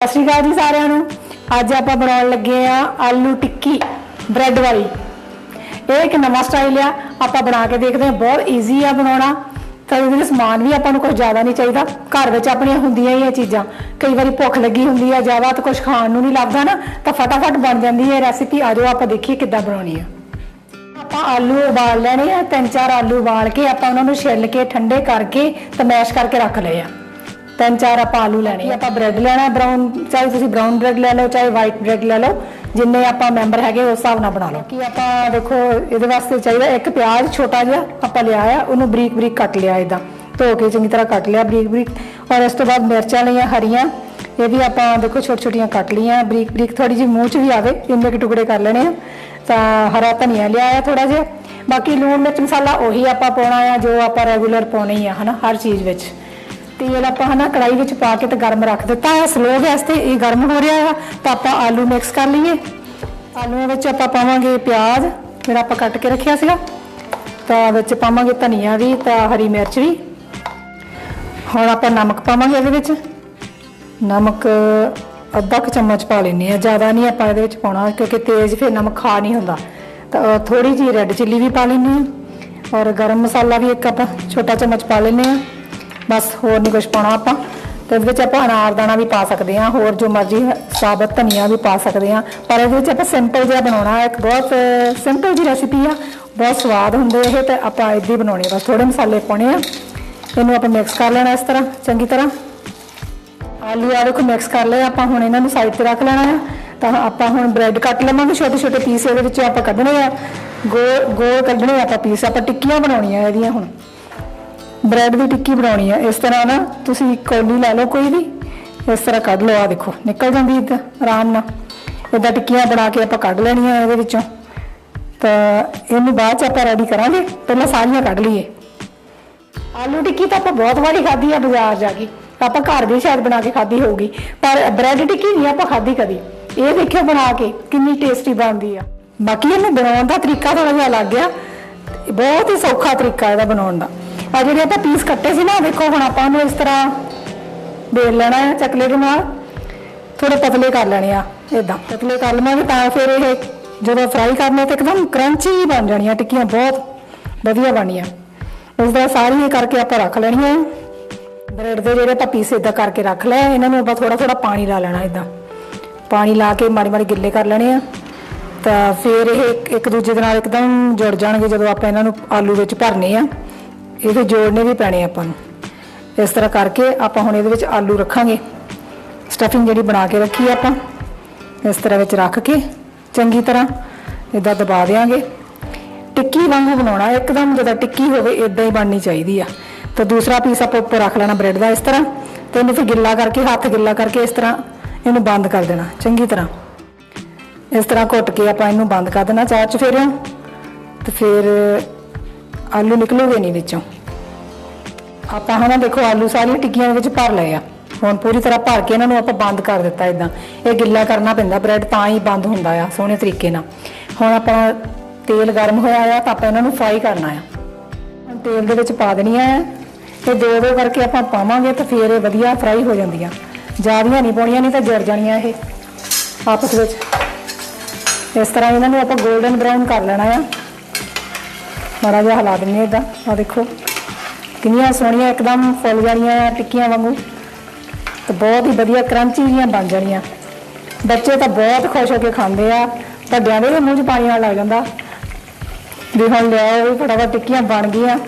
ਸਤਿ ਸ਼੍ਰੀ ਅਕਾਲ ਜੀ ਸਾਰਿਆਂ ਨੂੰ। ਅੱਜ ਆਪਾਂ ਬਣਾਉਣ ਲੱਗੇ ਆ ਆਲੂ ਟਿੱਕੀ ਬ੍ਰੈਡ ਵਾਲੀ। ਇਹ ਇੱਕ ਨਵਾਂ ਸਟਾਈਲ ਆ, ਆਪਾਂ ਬਣਾ ਕੇ ਦੇਖਦੇ ਹਾਂ, ਬਹੁਤ ਈਜ਼ੀ ਆ ਬਣਾਉਣਾ। ਤਾਂ ਇਹਦੇ ਵਿੱਚ ਸਮਾਨ ਵੀ ਆਪਾਂ ਨੂੰ ਕੁਝ ਜ਼ਿਆਦਾ ਨਹੀਂ ਚਾਹੀਦਾ। ਘਰ ਵਿੱਚ ਆਪਣੀਆਂ ਹੁੰਦੀਆਂ ਹੀ ਇਹ ਚੀਜ਼ਾਂ। ਕਈ ਵਾਰੀ ਭੁੱਖ ਲੱਗੀ ਹੁੰਦੀ ਆ ਜ਼ਿਆਦਾ ਤਾਂ ਕੁਝ ਖਾਣ ਨੂੰ ਨਹੀਂ ਲੱਗਦਾ ਨਾ, ਤਾਂ ਫਟਾਫਟ ਬਣ ਜਾਂਦੀ ਹੈ ਰੈਸਿਪੀ ਆਜੋ ਆਪਾਂ ਦੇਖੀਏ ਕਿੱਦਾਂ ਬਣਾਉਣੀ ਆ। ਆਪਾਂ ਆਲੂ ਉਬਾਲ ਲੈਣੇ ਆ, ਤਿੰਨ ਚਾਰ ਆਲੂ ਉਬਾਲ ਕੇ ਆਪਾਂ ਉਹਨਾਂ ਨੂੰ ਛਿੱਲ ਕੇ, ਠੰਡੇ ਕਰਕੇ ਤੇ ਮੈਸ਼ ਕਰਕੇ ਰੱਖ ਲਏ ਆ। ਤਿੰਨ ਚਾਰ ਆਪਾਂ ਆਲੂ ਲੈਣੇ ਆਪਾਂ ਬ੍ਰੈਡ ਲੈਣਾ ਬਰਾਊਨ ਚਾਹੇ ਤੁਸੀਂ ਬਰਾਊਨ ਬ੍ਰੈਡ ਲੈ ਲਓ, ਚਾਹੇ ਵਾਈਟ ਬ੍ਰੈਡ ਲੈ ਲਓ, ਜਿੰਨੇ ਆਪਾਂ ਮੈਂਬਰ ਹੈਗੇ ਉਸ ਹਿਸਾਬ ਨਾਲ ਬਣਾ ਲਓ। ਕੀ ਆਪਾਂ ਦੇਖੋ, ਇਹਦੇ ਵਾਸਤੇ ਚਾਹੀਦਾ ਇੱਕ ਪਿਆਜ਼ ਛੋਟਾ ਜਿਹਾ ਆਪਾਂ ਲਿਆ ਆ, ਉਹਨੂੰ ਬਰੀਕ ਬਰੀਕ ਕੱਟ ਲਿਆ ਇਦਾਂ ਧੋ ਕੇ ਚੰਗੀ ਤਰ੍ਹਾਂ ਕੱਟ ਲਿਆ ਬਰੀਕ ਬਰੀਕ। ਔਰ ਇਸ ਤੋਂ ਬਾਅਦ ਮਿਰਚਾਂ ਲਈਆਂ ਹਰੀਆਂ, ਇਹ ਵੀ ਆਪਾਂ ਦੇਖੋ ਛੋਟੀ ਛੋਟੀਆਂ ਕੱਟ ਲਈਆਂ, ਬਰੀਕ ਬਰੀਕ ਥੋੜੀ ਜਿਹੀ ਮੂੰਹ 'ਚ ਵੀ ਆਵੇ, ਇੰਨੇ ਕੁ ਟੁਕੜੇ ਕਰ ਲੈਣੇ ਆ। ਤਾਂ ਹਰਾ ਧਨੀਆ ਲਿਆ ਆ ਥੋੜਾ ਜਿਹਾ। ਬਾਕੀ ਲੂਣ ਮਿਰਚ ਮਸਾਲਾ ਉਹੀ ਆਪਾਂ ਪਾਉਣਾ ਆ, ਜੋ ਆਪਾਂ ਰੈਗੂਲਰ ਪਾਉਣਾ ਹੀ ਆ, ਹਨਾ, ਹਰ ਚੀਜ਼ ਵਿੱਚ। ਤੇਲ ਆਪਾਂ ਹਨਾ ਕੜਾਈ ਵਿੱਚ ਪਾ ਕੇ ਤੇ ਗਰਮ ਰੱਖ ਦਿੱਤਾ ਹੈ ਸਲੋ ਗੈਸ ਤੇ ਇਹ ਗਰਮ ਹੋ ਰਿਹਾ ਆ। ਤਾਂ ਆਪਾਂ ਆਲੂ ਮਿਕਸ ਕਰ ਲਈਏ। ਆਲੂਆਂ ਵਿੱਚ ਆਪਾਂ ਪਾਵਾਂਗੇ ਪਿਆਜ਼ ਜਿਹੜਾ ਆਪਾਂ ਕੱਟ ਕੇ ਰੱਖਿਆ ਸੀਗਾ। ਤਾਂ ਵਿੱਚ ਪਾਵਾਂਗੇ ਧਨੀਆ ਵੀ, ਤਾਂ ਹਰੀ ਮਿਰਚ ਵੀ। ਹੁਣ ਆਪਾਂ ਨਮਕ ਪਾਵਾਂਗੇ ਇਹਦੇ ਵਿੱਚ। ਨਮਕ ਅੱਧਾ ਕੁ ਚਮਚ ਪਾ ਲੈਨੇ ਆ ਜ਼ਿਆਦਾ ਨਹੀਂ ਆਪਾਂ ਇਹਦੇ ਵਿੱਚ ਪਾਉਣਾ, ਕਿਉਂਕਿ ਤੇਜ਼ ਫਿਰ ਨਮਕ ਖਾ ਨਹੀਂ ਹੁੰਦਾ। ਤਾਂ ਥੋੜੀ ਜਿਹੀ ਰੈੱਡ ਚਿੱਲੀ ਵੀ ਪਾ ਲੈਨੇ ਆ ਔਰ ਗਰਮ ਮਸਾਲਾ ਵੀ ਇੱਕ ਆਪਾਂ ਛੋਟਾ ਚਮਚ ਪਾ ਲੈਨੇ ਆ ਬਸ ਹੋਰ ਨਹੀਂ ਕੁਝ ਪਾਉਣਾ ਆਪਾਂ। ਤੇ ਇਹਦੇ ਵਿੱਚ ਆਪਾਂ ਅਨਾਰ ਦਾਣਾ ਵੀ ਪਾ ਸਕਦੇ ਹਾਂ, ਹੋਰ ਜੋ ਮਰਜ਼ੀ ਸਾਬਤ ਧਨੀਆ ਵੀ ਪਾ ਸਕਦੇ ਹਾਂ। ਪਰ ਇਹਦੇ ਵਿੱਚ ਆਪਾਂ ਸਿੰਪਲ ਜਿਹਾ ਬਣਾਉਣਾ ਹੈ ਇੱਕ ਬਹੁਤ ਸਿੰਪਲ ਜਿਹੀ ਰੈਸਿਪੀ ਆ। ਬਹੁਤ ਸਵਾਦ ਹੁੰਦੇ ਇਹ ਤੇ ਆਪਾਂ ਇੱਦਾਂ ਹੀ ਬਣਾਉਣੀ ਆ। ਬਸ ਥੋੜੇ ਮਸਾਲੇ ਪਾਉਣੇ ਆ। ਇਹਨੂੰ ਆਪਾਂ ਮਿਕਸ ਕਰ ਲੈਣਾ ਇਸ ਤਰ੍ਹਾਂ, ਚੰਗੀ ਤਰ੍ਹਾਂ। ਆਲੂ ਆ ਦੇਖੋ ਮਿਕਸ ਕਰ ਲਏ, ਆਪਾਂ ਹੁਣ ਇਹਨਾਂ ਨੂੰ ਸਾਈਡ ਤੇ ਰੱਖ ਲੈਣਾ ਆ। ਤਾਂ ਆਪਾਂ ਹੁਣ ਬ੍ਰੈਡ ਕੱਟ ਲਵਾਂਗੇ ਛੋਟੇ ਛੋਟੇ ਪੀਸ ਇਹਦੇ ਵਿੱਚੋਂ ਆਪਾਂ ਕੱਢਣੇ ਆ। ਗੋਲ ਗੋਲ ਕੱਢਣੇ ਆ ਆਪਾਂ ਪੀਸ ਆਪਾਂ ਟਿੱਕੀਆਂ ਬਣਾਉਣੀਆਂ ਇਹਦੀਆਂ ਹੁਣ। ਬ੍ਰੈਡ ਦੀ ਟਿੱਕੀ ਬਣਾਉਣੀ ਆ। ਇਸ ਤਰ੍ਹਾਂ ਨਾ ਤੁਸੀਂ ਕੌਲੀ ਲੈ ਲਓ ਕੋਈ ਵੀ, ਇਸ ਤਰ੍ਹਾਂ ਕੱਢ ਲਓ ਆ ਦੇਖੋ, ਨਿਕਲ ਜਾਂਦੀ ਇਦਾਂ, ਆਰਾਮ ਨਾਲ। ਇਦਾਂ ਟਿੱਕੀਆਂ ਬਣਾ ਕੇ ਆਪਾਂ ਕੱਢ ਲੈਣੀਆਂ ਇਹਦੇ ਵਿੱਚੋਂ। ਤਾਂ ਇਹਨੂੰ ਬਾਅਦ ਚ ਆਪਾਂ ਰੈਡੀ ਕਰਾਂਗੇ, ਪਹਿਲਾਂ ਸਾਰੀਆਂ ਕੱਢ ਲਈਏ। ਆਲੂ ਟਿੱਕੀ ਤਾਂ ਆਪਾਂ ਬਹੁਤ ਵਾਰੀ ਖਾਧੀ ਆ ਬਾਜ਼ਾਰ ਜਾ ਕੇ। ਆਪਾਂ ਘਰ ਵੀ ਸ਼ਾਇਦ ਬਣਾ ਕੇ ਖਾਧੀ ਹੋਊਗੀ, ਪਰ ਬ੍ਰੈਡ ਟਿੱਕੀ ਨਹੀਂ ਆਪਾਂ ਖਾਧੀ ਕਦੀ। ਇਹ ਦੇਖਿਓ ਬਣਾ ਕੇ, ਕਿੰਨੀ ਟੇਸਟੀ ਬਣਦੀ ਆ। ਬਾਕੀ ਇਹਨੂੰ ਬਣਾਉਣ ਦਾ ਤਰੀਕਾ ਥੋੜਾ ਜਿਹਾ ਅਲੱਗ ਆ। ਬਹੁਤ ਹੀ ਸੌਖਾ ਤਰੀਕਾ ਇਹਦਾ ਬਣਾਉਣ ਦਾ। ਆ ਜਿਹੜੇ ਆਪਾਂ ਪੀਸ ਕੱਟੇ ਸੀ ਨਾ, ਦੇਖੋ ਹੁਣ ਆਪਾਂ ਉਹਨੂੰ ਇਸ ਤਰ੍ਹਾਂ ਬੇਲ ਲੈਣਾ ਹੈ, ਚੱਕਲੇ ਦੇ ਨਾਲ। ਥੋੜੇ ਪਤਲੇ ਕਰ ਲੈਣੇ ਆ ਇਦਾਂ ਪਤਲੇ ਕਰ ਲਵਾਂਗੇ ਤਾਂ ਫਿਰ ਇਹ ਜਦੋਂ ਫਰਾਈ ਕਰਨੇ ਤੇ ਇੱਕਦਮ ਕਰੰਚੀ ਬਣ ਜਾਣੀਆਂ, ਟਿੱਕੀਆਂ ਬਹੁਤ ਵਧੀਆ ਬਣੀਆਂ। ਇਸ ਦਾ ਸਾਰੀਆਂ ਕਰਕੇ ਆਪਾਂ ਰੱਖ ਲੈਣੀਆਂ। ਬ੍ਰੈਡ ਦੇ ਜਿਹੜੇ ਆਪਾਂ ਪੀਸ ਇਦਾਂ ਕਰਕੇ ਰੱਖ ਲੈ, ਇਹਨਾਂ ਨੂੰ ਆਪਾਂ ਥੋੜਾ ਥੋੜਾ ਪਾਣੀ ਲਾ ਲੈਣਾ ਇਦਾਂ ਪਾਣੀ ਲਾ ਕੇ ਮਾੜੀ ਮਾੜੀ ਗਿੱਲੇ ਕਰ ਲੈਣੇ ਆ। ਤਾਂ ਫਿਰ ਇਹ ਇੱਕ ਦੂਜੇ ਦੇ ਨਾਲ ਇੱਕਦਮ ਜੁੜ ਜਾਣਗੇ ਜਦੋਂ ਆਪਾਂ ਇਹਨਾਂ ਨੂੰ ਆਲੂ ਵਿੱਚ ਭਰਨੇ ਆ। ਇਹਦੇ ਜੋੜਨੇ ਵੀ ਪੈਣੇ ਆਪਾਂ ਨੂੰ। ਇਸ ਤਰ੍ਹਾਂ ਕਰਕੇ ਆਪਾਂ ਹੁਣ ਇਹਦੇ ਵਿੱਚ ਆਲੂ ਰੱਖਾਂਗੇ। ਸਟਫਿੰਗ ਜਿਹੜੀ ਬਣਾ ਕੇ ਰੱਖੀ ਆਪਾਂ, ਇਸ ਤਰ੍ਹਾਂ ਵਿੱਚ ਰੱਖ ਕੇ ਚੰਗੀ ਤਰ੍ਹਾਂ ਇਦਾਂ ਦਬਾ ਦੇਾਂਗੇ ਟਿੱਕੀ ਵਾਂਗੂ ਬਣਾਉਣਾ, ਇੱਕਦਮ ਜਦੋਂ ਟਿੱਕੀ ਹੋਵੇ ਇਦਾਂ ਹੀ ਬਣਨੀ ਚਾਹੀਦੀ ਆ। ਤਾਂ ਦੂਸਰਾ ਪੀਸ ਆਪਾਂ ਉੱਪਰ ਰੱਖ ਲੈਣਾ ਬ੍ਰੈਡ ਦਾ ਇਸ ਤਰ੍ਹਾਂ। ਤੇ ਇਹਨੂੰ ਫਿਰ ਗਿੱਲਾ ਕਰਕੇ, ਹੱਥ ਗਿੱਲਾ ਕਰਕੇ ਇਸ ਤਰ੍ਹਾਂ ਇਹਨੂੰ ਬੰਦ ਕਰ ਦੇਣਾ, ਚੰਗੀ ਤਰ੍ਹਾਂ। ਇਸ ਤਰ੍ਹਾਂ ਘੁੱਟ ਕੇ ਆਪਾਂ ਇਹਨੂੰ ਬੰਦ ਕਰ ਦੇਣਾ ਚਾਰ ਚਫੇਰਿਆਂ ਤੇ ਫਿਰ ਆਲੂ ਨਿਕਲੂਗੇ ਨਹੀਂ ਵਿੱਚੋਂ। ਆਪਾਂ ਹਨਾ ਦੇਖੋ ਆਲੂ ਸਾਰੀਆਂ ਟਿੱਕੀਆਂ ਦੇ ਵਿੱਚ ਭਰ ਲਏ ਆ। ਹੁਣ ਪੂਰੀ ਤਰ੍ਹਾਂ ਭਰ ਕੇ ਇਹਨਾਂ ਨੂੰ ਆਪਾਂ ਬੰਦ ਕਰ ਦਿੱਤਾ ਇਦਾਂ ਇਹ ਗਿੱਲਾ ਕਰਨਾ ਪੈਂਦਾ, ਬ੍ਰੈਡ ਤਾਂ ਹੀ ਬੰਦ ਹੁੰਦਾ ਆ, ਸੋਹਣੇ ਤਰੀਕੇ ਨਾਲ। ਹੁਣ ਆਪਾਂ ਤੇਲ ਗਰਮ ਹੋਇਆ ਆ ਤਾਂ ਆਪਾਂ ਇਹਨਾਂ ਨੂੰ ਫਰਾਈ ਕਰਨਾ ਆ। ਹੁਣ ਤੇਲ ਦੇ ਵਿੱਚ ਪਾ ਦੇਣੀਆਂ ਆ। ਇਹ ਦੋ ਦੋ ਕਰਕੇ ਆਪਾਂ ਪਾਵਾਂਗੇ ਤਾਂ ਫਿਰ ਇਹ ਵਧੀਆ ਫਰਾਈ ਹੋ ਜਾਂਦੀਆਂ। ਜ਼ਿਆਦੀਆਂ ਨਹੀਂ ਪਾਉਣੀਆਂ, ਨਹੀਂ ਤਾਂ ਜੜ ਜਾਣੀਆਂ ਇਹ। ਆਪਸ ਵਿੱਚ। ਇਸ ਤਰ੍ਹਾਂ ਇਹਨਾਂ ਨੂੰ ਆਪਾਂ 골ਡਨ ਬ੍ਰਾਊਨ ਕਰ ਲੈਣਾ ਆ। ਮਾੜਾ ਜਿਹਾ ਹਿਲਾ ਦਿੰਨੇ ਇਦਾਂ ਆ ਦੇਖੋ, ਕਿੰਨੀਆਂ ਸੋਹਣੀਆਂ ਇੱਕਦਮ ਫੁੱਲ ਜਾਣੀਆਂ ਟਿੱਕੀਆਂ ਵਾਂਗੂ ਤੇ ਬਹੁਤ ਹੀ ਵਧੀਆ ਕਰੰਚੀ ਜੀਆਂ ਬਣ ਜਾਣੀਆਂ। ਬੱਚੇ ਤਾਂ ਬਹੁਤ ਖੁਸ਼ ਹੋ ਕੇ ਖਾਂਦੇ ਆ। ਵੱਡਿਆਂ ਦੇ ਮੂੰਹ 'ਚ ਪਾਣੀ ਆਉਣ ਲੱਗ ਜਾਂਦਾ। ਵੀ ਹੁਣ ਲਿਆਓ, ਵੀ ਫਟਾਫਟ ਟਿੱਕੀਆਂ ਬਣ ਗਈਆਂ।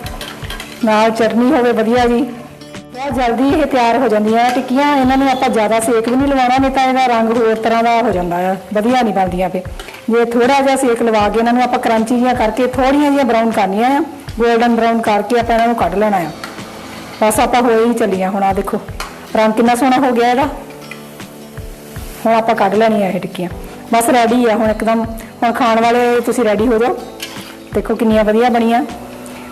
ਨਾਲ ਚਟਨੀ ਹੋਵੇ ਵਧੀਆ ਜੀ। ਬਹੁਤ ਜਲਦੀ ਇਹ ਤਿਆਰ ਹੋ ਜਾਂਦੀਆਂ। ਟਿੱਕੀਆਂ ਇਹਨਾਂ ਨੂੰ ਆਪਾਂ ਜ਼ਿਆਦਾ ਸੇਕ ਵੀ ਨਹੀਂ ਲਵਾਉਣਾ, ਨਹੀਂ ਤਾਂ ਇਹਦਾ ਰੰਗ ਹੋਰ ਤਰ੍ਹਾਂ ਦਾ ਹੋ ਜਾਂਦਾ ਆ। ਵਧੀਆ ਨਹੀਂ ਬਣਦੀਆਂ ਫੇ ਜੇ ਥੋੜਾ ਜਿਹਾ ਸੇਕ ਲਵਾ ਕੇ ਇਹਨਾਂ ਨੂੰ ਆਪਾਂ ਕਰੰਚੀ ਜੀਆਂ ਕਰਕੇ ਥੋੜੀਆਂ ਜਿਹੀਆਂ ਬਰਾਊਨ ਕਰਨੀਆਂ ਆ 골ਡਨ ਬਰਾਊਨ ਕਰਕੇ ਆਪਾਂ ਇਹਨਾਂ ਨੂੰ ਕੱਢ ਲੈਣਾ ਆ। ਬਸ ਆਪਾਂ ਹੋਏ ਹੀ ਚੱਲੀਆਂ ਹੁਣ ਆ ਦੇਖੋ, ਰੰਗ ਕਿੰਨਾ ਸੋਹਣਾ ਹੋ ਗਿਆ ਇਹਦਾ। ਹੁਣ ਆਪਾਂ ਕੱਢ ਲੈਣੀਆਂ ਇਹ ਟਿੱਕੀਆਂ। ਬਸ ਰੈਡੀ ਆ, ਹੁਣ ਇੱਕਦਮ, ਹੁਣ ਖਾਣ ਵਾਲੇ ਤੁਸੀਂ ਰੈਡੀ ਹੋ ਜਾਓ। ਦੇਖੋ ਕਿੰਨੀਆਂ ਵਧੀਆ ਬਣੀਆਂ।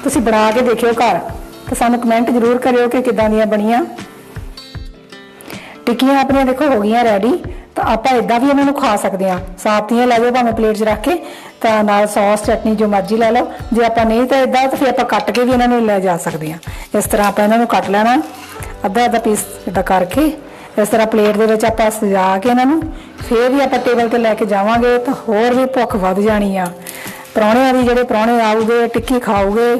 ਤੁਸੀਂ ਬਣਾ ਕੇ ਦੇਖਿਓ ਘਰ, ਤੇ ਸਾਨੂੰ ਕਮੈਂਟ ਜ਼ਰੂਰ ਕਰਿਓ ਕਿ ਕਿੱਦਾਂ ਦੀਆਂ ਬਣੀਆਂ। ਟਿੱਕੀਆਂ ਆਪਣੀਆਂ ਦੇਖੋ ਹੋ ਗਈਆਂ ਰੈਡੀ ਤਾਂ ਆਪਾਂ ਇਦਾਂ ਵੀ ਇਹਨਾਂ ਨੂੰ ਖਾ ਸਕਦੇ ਆ ਸਾਥੀਆਂ ਲੈ ਜਾਓ, ਭਾਵੇਂ ਪਲੇਟ 'ਚ ਰੱਖ ਕੇ, ਤਾਂ ਨਾਲ ਸੌਸ, ਚਟਨੀ ਜੋ ਮਰਜ਼ੀ ਲੈ ਲਓ। ਜੇ ਆਪਾਂ ਨਹੀਂ ਤਾਂ ਇਦਾਂ ਤਾਂ ਫਿਰ ਆਪਾਂ ਕੱਟ ਕੇ ਵੀ ਇਹਨਾਂ ਨੂੰ ਲੈ ਜਾ ਸਕਦੇ ਆ ਇਸ ਤਰ੍ਹਾਂ ਆਪਾਂ ਇਹਨਾਂ ਨੂੰ ਕੱਟ ਲੈਣਾ, ਅੱਧਾ ਅੱਧਾ ਪੀਸ ਇਦਾਂ ਕਰਕੇ। ਇਸ ਤਰ੍ਹਾਂ ਪਲੇਟ ਦੇ ਵਿੱਚ ਆਪਾਂ ਸਜਾ ਕੇ ਇਹਨਾਂ ਨੂੰ, ਫੇਰ ਵੀ ਆਪਾਂ ਟੇਬਲ ਤੇ ਲੈ ਕੇ ਜਾਵਾਂਗੇ, ਤਾਂ ਹੋਰ ਵੀ ਭੁੱਖ ਵੱਧ ਜਾਣੀ ਆ। ਪ੍ਰਾਹੁਣਿਆਂ ਦੀ ਜਿਹੜੇ ਪ੍ਰਾਹੁਣੇ ਆਉਗੇ ਟਿੱਕੀ ਖਾਓਗੇ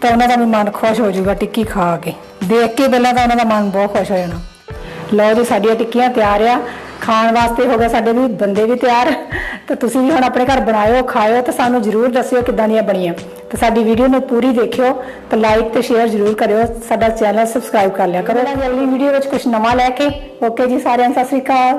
ਤਾਂ ਉਹਨਾਂ ਦਾ ਵੀ ਮਨ ਖੁਸ਼ ਹੋ ਜਾਊਗਾ ਟਿੱਕੀ ਖਾ ਕੇ। ਦੇਖ ਕੇ ਪਹਿਲਾਂ ਤਾਂ ਉਹਨਾਂ ਦਾ ਮਨ ਬਹੁਤ ਖੁਸ਼ ਹੋ ਜਾਣਾ। ਲਓ ਜੀ, ਸਾਡੀਆਂ ਟਿੱਕੀਆਂ ਤਿਆਰ ਆ। ਖਾਣ ਵਾਸਤੇ ਹੋ ਗਏ ਸਾਡੇ ਵੀ ਬੰਦੇ ਵੀ ਤਿਆਰ। ਤਾਂ ਤੁਸੀਂ ਵੀ ਹੁਣ ਆਪਣੇ ਘਰ ਬਣਾਇਓ, ਖਾਇਓ ਤਾਂ ਸਾਨੂੰ ਜਰੂਰ ਦੱਸਿਓ ਕਿੱਦਾਂ ਦੀਆਂ ਬਣੀਆਂ। ਤਾਂ ਸਾਡੀ ਵੀਡੀਓ ਨੂੰ ਪੂਰੀ ਦੇਖਿਓ ਤਾਂ ਲਾਈਕ ਤੇ ਸ਼ੇਅਰ ਜਰੂਰ ਕਰਿਓ। ਸਾਡਾ ਚੈਨਲ ਸਬਸਕ੍ਰਾਈਬ ਕਰ ਲਿਆ ਕਰੋ। ਅਗਲੀ ਵੀਡੀਓ ਵਿੱਚ ਕੁਝ ਨਵਾਂ ਲੈ ਕੇ। ਓਕੇ ਜੀ, ਸਾਰਿਆਂ ਨੂੰ ਸਤਿ ਸ੍ਰੀ ਅਕਾਲ।